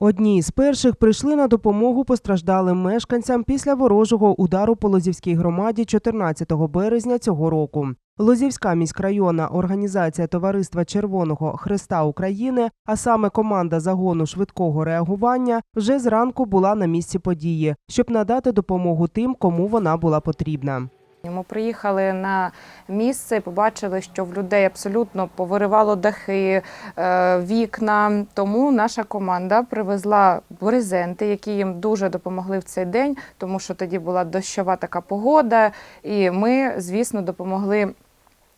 Одні з перших прийшли на допомогу постраждалим мешканцям після ворожого удару по Лозівській громаді 14 березня цього року. Лозівська міськрайонна організація Товариства Червоного Христа України, а саме команда загону швидкого реагування, вже зранку була на місці події, щоб надати допомогу тим, кому вона була потрібна. Ми приїхали на місце і побачили, що в людей абсолютно повиривало дахи, е, вікна. Тому наша команда привезла брезенти, які їм дуже допомогли в цей день, тому що тоді була дощова така погода. І ми, звісно, допомогли.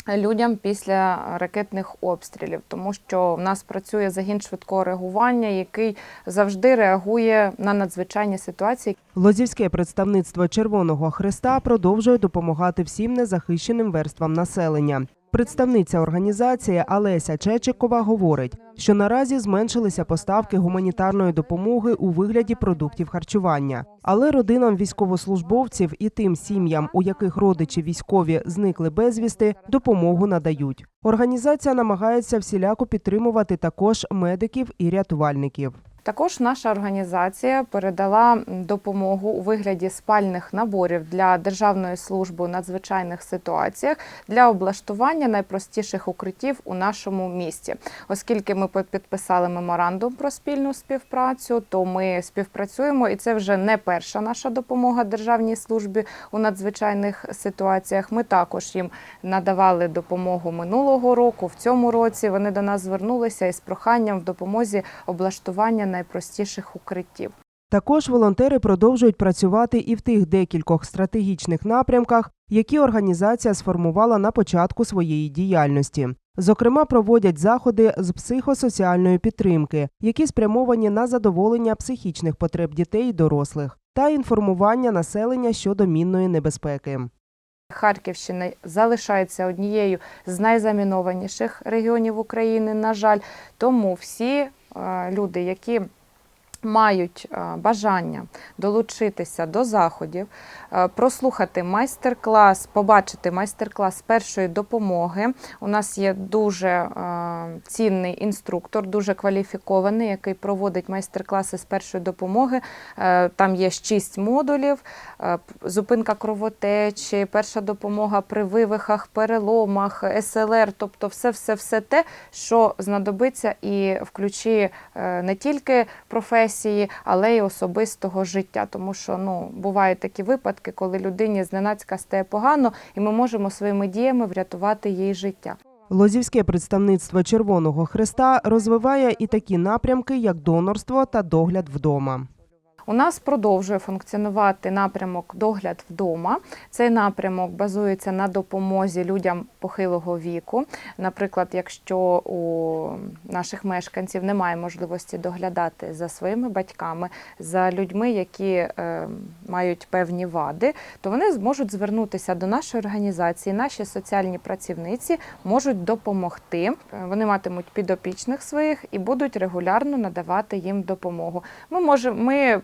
Людям після ракетних обстрілів, тому що в нас працює загін швидкого реагування, який завжди реагує на надзвичайні ситуації. Лозівське представництво Червоного Христа продовжує допомагати всім незахищеним верствам населення. Представниця організації Алеся Чечикова говорить, що наразі зменшилися поставки гуманітарної допомоги у вигляді продуктів харчування, але родинам військовослужбовців і тим сім'ям, у яких родичі військові зникли безвісти, допомогу надають. Організація намагається всіляко підтримувати також медиків і рятувальників. Також наша організація передала допомогу у вигляді спальних наборів для Державної служби у надзвичайних ситуаціях для облаштування найпростіших укриттів у нашому місті. Оскільки ми підписали меморандум про спільну співпрацю, то ми співпрацюємо, і це вже не перша наша допомога Державній службі у надзвичайних ситуаціях. Ми також їм надавали допомогу минулого року. В цьому році вони до нас звернулися із проханням в допомозі облаштування найпростіших укриттів. Також волонтери продовжують працювати і в тих декількох стратегічних напрямках, які організація сформувала на початку своєї діяльності. Зокрема, проводять заходи з психосоціальної підтримки, які спрямовані на задоволення психічних потреб дітей і дорослих, та інформування населення щодо мінної небезпеки. Харківщина залишається однією з найзамінованіших регіонів України, на жаль. Тому всі люди, які мають е, бажання долучитися до заходів, е, прослухати майстер-клас, побачити майстер-клас першої допомоги. У нас є дуже е, цінний інструктор, дуже кваліфікований, який проводить майстер-класи з першої допомоги. Там є шість модулів: зупинка кровотечі, перша допомога при вивихах, переломах, СЛР, тобто все, все, все те, що знадобиться і в ключі е, не тільки професії, але й особистого життя. Тому що ну бувають такі випадки, коли людині зненацька стає погано, і ми можемо своїми діями врятувати їй життя. Лозівське представництво Червоного Христа розвиває і такі напрямки, як донорство та догляд вдома. У нас продовжує функціонувати напрямок догляд вдома. Цей напрямок базується на допомозі людям похилого віку. Наприклад, якщо у наших мешканців немає можливості доглядати за своїми батьками, за людьми, які е, мають певні вади, то вони зможуть звернутися до нашої організації. Наші соціальні працівниці можуть допомогти. Вони матимуть підопічних своїх і будуть регулярно надавати їм допомогу. Ми можемо ми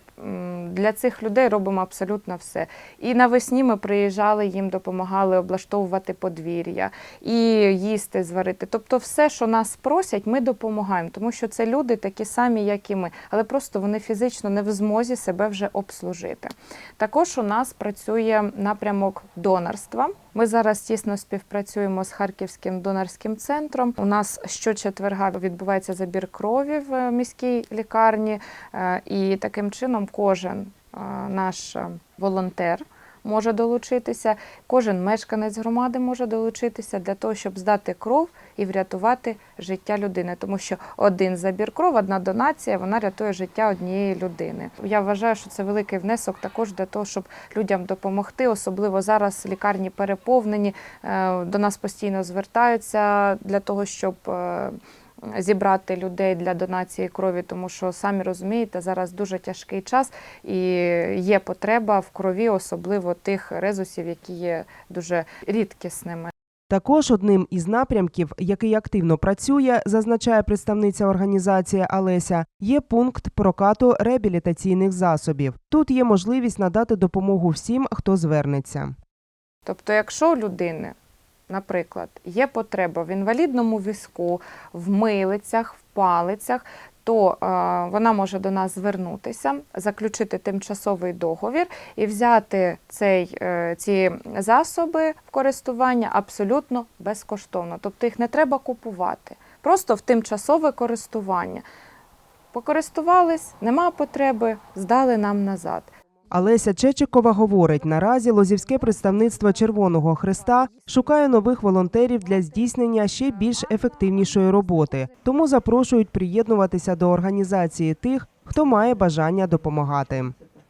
для цих людей робимо абсолютно все. І навесні ми приїжджали, їм допомагали облаштовувати подвір'я і їсти зварити. Тобто, все, що нас просять, ми допомагаємо, тому що це люди такі самі, як і ми, але просто вони фізично не в змозі себе вже обслужити. Також у нас працює напрямок донорства. Ми зараз тісно співпрацюємо з Харківським донорським центром. У нас щочетверга відбувається забір крові в е, міській лікарні, е, і таким чином кожен е, наш е, волонтер. Може долучитися, кожен мешканець громади може долучитися для того, щоб здати кров і врятувати життя людини, тому що один забір кров, одна донація, вона рятує життя однієї людини. Я вважаю, що це великий внесок також для того, щоб людям допомогти. Особливо зараз лікарні переповнені. е, До нас постійно звертаються для того, щоб. Зібрати людей для донації крові, тому що самі розумієте, зараз дуже тяжкий час і є потреба в крові, особливо тих резусів, які є дуже рідкісними. Також одним із напрямків, який активно працює, зазначає представниця організації Алеся, є пункт прокату реабілітаційних засобів. Тут є можливість надати допомогу всім, хто звернеться. Тобто, якщо у людини, наприклад, є потреба в інвалідному візку, в милицях, в палицях, то е, вона може до нас звернутися, заключити тимчасовий договір і взяти цей, е, ці засоби в користування абсолютно безкоштовно. Тобто їх не треба купувати, просто в тимчасове користування. Покористувались, нема потреби, здали нам назад. Олеся Чечикова говорить, наразі Лозівське представництво Червоного Христа шукає нових волонтерів для здійснення ще більш ефективнішої роботи. Тому запрошують приєднуватися до організації тих, хто має бажання допомагати.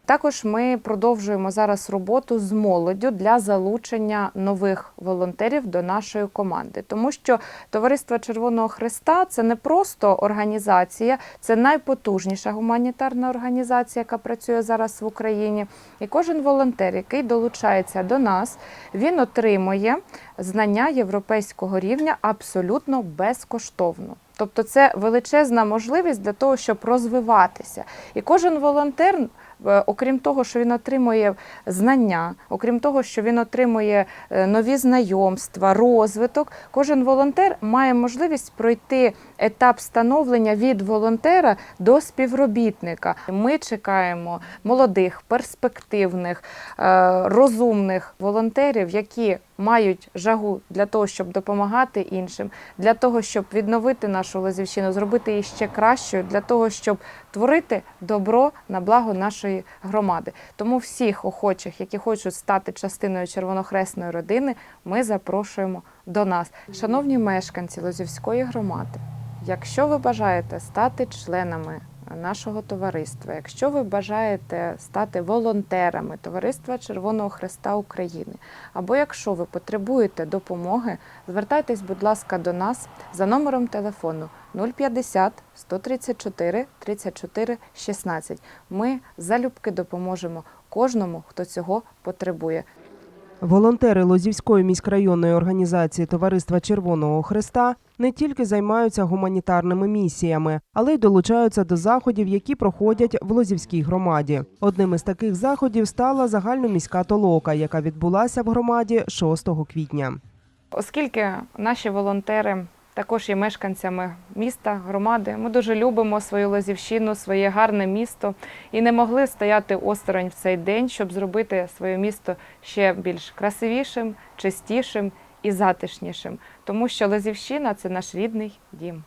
Також ми продовжуємо зараз роботу з молоддю для залучення нових волонтерів до нашої команди, тому що Товариство Червоного Христа це не просто організація, це найпотужніша гуманітарна організація, яка працює зараз в Україні. І кожен волонтер, який долучається до нас, він отримує знання європейського рівня абсолютно безкоштовно. Тобто це величезна можливість для того, щоб розвиватися. І кожен волонтер, окрім того, що він отримує знання, окрім того, що він отримує е, нові знайомства, розвиток, кожен волонтер має можливість пройти етап становлення від волонтера до співробітника. Ми чекаємо молодих, перспективних, е, розумних волонтерів, які мають жагу для того, щоб допомагати іншим, для того, щоб відновити нашу Лозівщину, зробити її ще кращою, для того, щоб творити добро на благо нашої громади. Тому всіх охочих, які хочуть стати частиною червонохресної родини, ми запрошуємо до нас. Шановні мешканці Лозівської громади, якщо ви бажаєте стати членами нашого товариства, якщо ви бажаєте стати волонтерами Товариства Червоного Христа України, або якщо ви потребуєте допомоги, звертайтесь, будь ласка, до нас за номером телефону 050 134 34 16. Ми залюбки допоможемо кожному, хто цього потребує. Волонтери Лозівської міськрайонної організації Товариства Червоного Христа не тільки займаються гуманітарними місіями, але й долучаються до заходів, які проходять в Лозівській громаді. Одним із таких заходів стала загальноміська толока, яка відбулася в громаді 6 квітня. Оскільки наші волонтери також є мешканцями міста, громади, ми дуже любимо свою Лозівщину, своє гарне місто і не могли стояти осторонь в цей день, щоб зробити своє місто ще більш красивішим, чистішим і затишнішим, тому що Лозівщина це наш рідний дім.